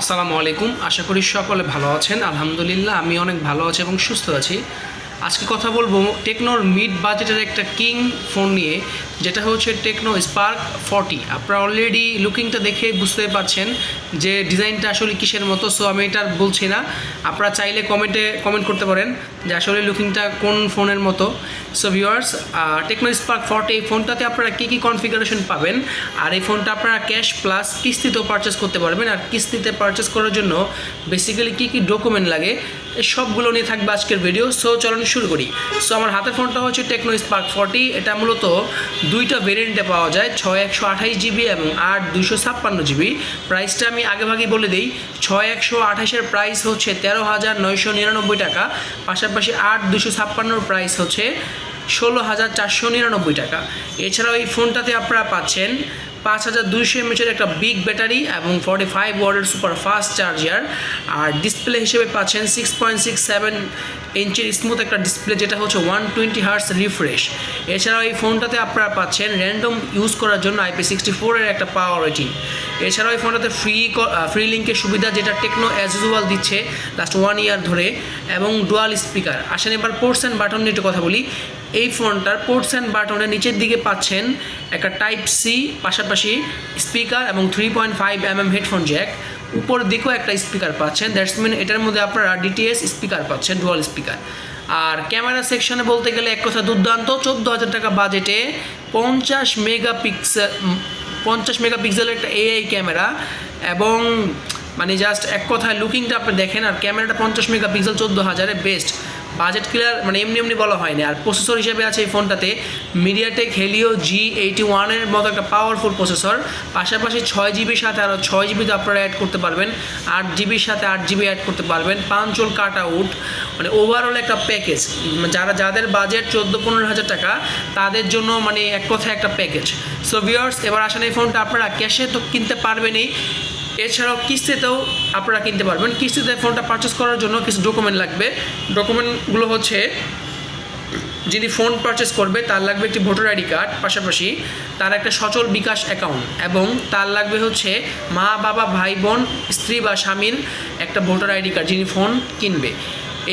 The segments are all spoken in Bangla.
আসসালামু আলাইকুম। আশা করি সকলে ভালো আছেন। আলহামদুলিল্লাহ, আমি অনেক ভালো আছি এবং সুস্থ আছি। আজকে কথা বলব টেকনোর মিড বাজেটের একটা কিং ফোন নিয়ে, যেটা হচ্ছে টেকনো স্পার্ক ফর্টি আপনারা অলরেডি লুকিংটা দেখে বুঝতে পারছেন যে ডিজাইনটা আসলে কিসের মতো সো আমি এটা বলছি না। আপনারা চাইলে কমেন্টে কমেন্ট করতে পারেন যে আসলে লুকিংটা কোন ফোনের মতো। So viewers Tecno Spark forty এই ফোনটাতে আপনারা কী কী কনফিগারেশন পাবেন? আর এই ফোনটা আপনারা ক্যাশ প্লাস কিস্তিতেও পারচেস করতে পারবেন। আর কিস্তিতে পারচেস করার জন্য বেসিক্যালি কী কী ডকুমেন্ট লাগে? সবগুলো নিয়ে থাকবে আজকের ভিডিও সো চলুন শুরু করি। সো আমার হাতের ফোনটা হচ্ছে টেকনো স্পার্ক ফর্টি এটা মূলত দুইটা ভেরিয়েন্টে পাওয়া যায়, ছয় একশো আঠাইশ জিবি এবং আট দুশো ছাপ্পান্ন জিবি প্রাইসটা আমি আগেভাগেই বলে দিই, ছয় একশো আঠাশের প্রাইস হচ্ছে তেরো হাজার নয়শো নিরানব্বই টাকা, পাশাপাশি আট দুশো ছাপ্পান্নর প্রাইস হচ্ছে ষোলো হাজার চারশো নিরানব্বই টাকা। এছাড়াও এই ফোনটাতে আপনারা পাচ্ছেন পাঁচ হাজার দুইশো এমএচের একটা বিগ ব্যাটারি এবং ফর্টি ফাইভ ওয়ার্ডের সুপার ফাস্ট চার্জার আর ডিসপ্লে হিসেবে পাচ্ছেন সিক্স পয়েন্ট সিক্স সেভেন ইঞ্চির স্মুথ একটা ডিসপ্লে যেটা হচ্ছে ওয়ান টোয়েন্টি হার্স রিফ্রেশ এছাড়াও এই ফোনটাতে আপনারা পাচ্ছেন র্যান্ডম ইউজ করার জন্য আইপি সিক্সটি ফোরের একটা পাওয়ার রেটিং এছাড়াও এই ফোনটাতে ফ্রি ফ্রি লিঙ্কের সুবিধা, যেটা টেকনো অ্যাজ ইউজুয়াল দিচ্ছে লাস্ট ওয়ান ইয়ার ধরে। এবং ডুয়াল স্পিকার আসেন এবার পোর্টস অ্যান্ড বাটন নিয়ে একটু কথা বলি। এই ফোনটার পোর্টস অ্যান্ড বাটনের নিচের দিকে পাচ্ছেন একটা টাইপ সি পাশাপাশি স্পিকার এবং three point five M M headphone jack উপর দিকেও একটা স্পিকার পাচ্ছেন। দ্যাটস মিন এটার মধ্যে আপনারা ডিটিএস স্পিকার পাচ্ছেন ডুয়াল স্পিকার আর ক্যামেরা সেকশনে বলতে গেলে এক কথা দুর্দান্ত চোদ্দ হাজার টাকা বাজেটে পঞ্চাশ মেগাপিক্সেল পঞ্চাশ মেগাপিক্সেলের একটা এআই ক্যামেরা এবং মানে জাস্ট এক কথায় লুকিংটা আপনি দেখেন, আর ক্যামেরাটা পঞ্চাশ মেগাপিক্সেল চোদ্দ হাজারে বেস্ট বাজেট ক্লিয়ার মানে এমনি এমনি বলা হয়নি। আর প্রসেসর হিসেবে আছে এই ফোনটাতে মিডিয়াটেক হেলিও জি এইটি ওয়ানের মতো একটা পাওয়ারফুল প্রসেসর পাশাপাশি ছয় জিবির সাথে আরও ছয় জিবিতে আপনারা অ্যাড করতে পারবেন। আট জিবির সাথে আট জিবি অ্যাড করতে পারবেন। পাঁচল কাট আউট মানে ওভারঅল একটা প্যাকেজ যারা, যাদের বাজেট চোদ্দ পনেরো হাজার টাকা, তাদের জন্য মানে এক কথায় একটা প্যাকেজ সো ভিওর্স এবার আসেন এই ফোনটা আপনারা ক্যাশে তো কিনতে পারবেনই। এছাড়াও কিস্তিতেও আপনারা কিনতে পারবেন। কিস্তিতে ফোনটা পারচেস করার জন্য কিছু ডকুমেন্ট লাগবে। ডকুমেন্টগুলো হচ্ছে, যিনি ফোন পারচেস করবে, তার লাগবে একটি ভোটার আইডি কার্ড পাশাপাশি তার একটা সচল বিকাশ অ্যাকাউন্ট এবং তার লাগবে হচ্ছে মা, বাবা, ভাই, বোন, স্ত্রী বা স্বামীর একটা ভোটার আইডি কার্ড যিনি ফোন কিনবে।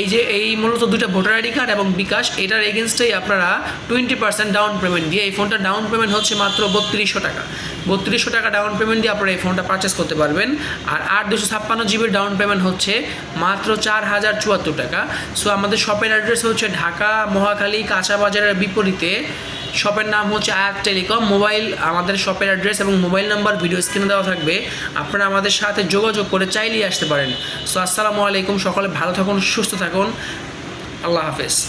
এই যে এই মূলত দুটো ভোটার আইডি কার্ড এবং বিকাশ, এটার এগেনস্টেই আপনারা টোয়েন্টি পার্সেন্ট ডাউন পেমেন্ট দিয়ে এই ফোনটা ডাউন পেমেন্ট হচ্ছে মাত্র বত্রিশশো টাকা। বত্রিশশো টাকা ডাউন পেমেন্ট দিয়ে আপনারা এই ফোনটা পারচেস করতে পারবেন। আর আট দুশো ছাপ্পান্ন জিবির ডাউন পেমেন্ট হচ্ছে মাত্র চার হাজার চুয়াত্তর টাকা। সো আমাদের শপের অ্যাড্রেস হচ্ছে ঢাকা, মহাখালী, কাঁচা বাজারের বিপরীতে শপের নাম হচ্ছে আয়াত টেলিকম। মোবাইল, আমাদের শপের অ্যাড্রেস এবং মোবাইল নাম্বার ভিডিও স্ক্রিনে দেওয়া থাকবে। আপনারা আমাদের সাথে যোগাযোগ করে চাইলেই আসতে পারেন। সো আসসালামু আলাইকুম, সকলে ভালো থাকুন, সুস্থ থাকুন। আল্লাহ হাফেজ।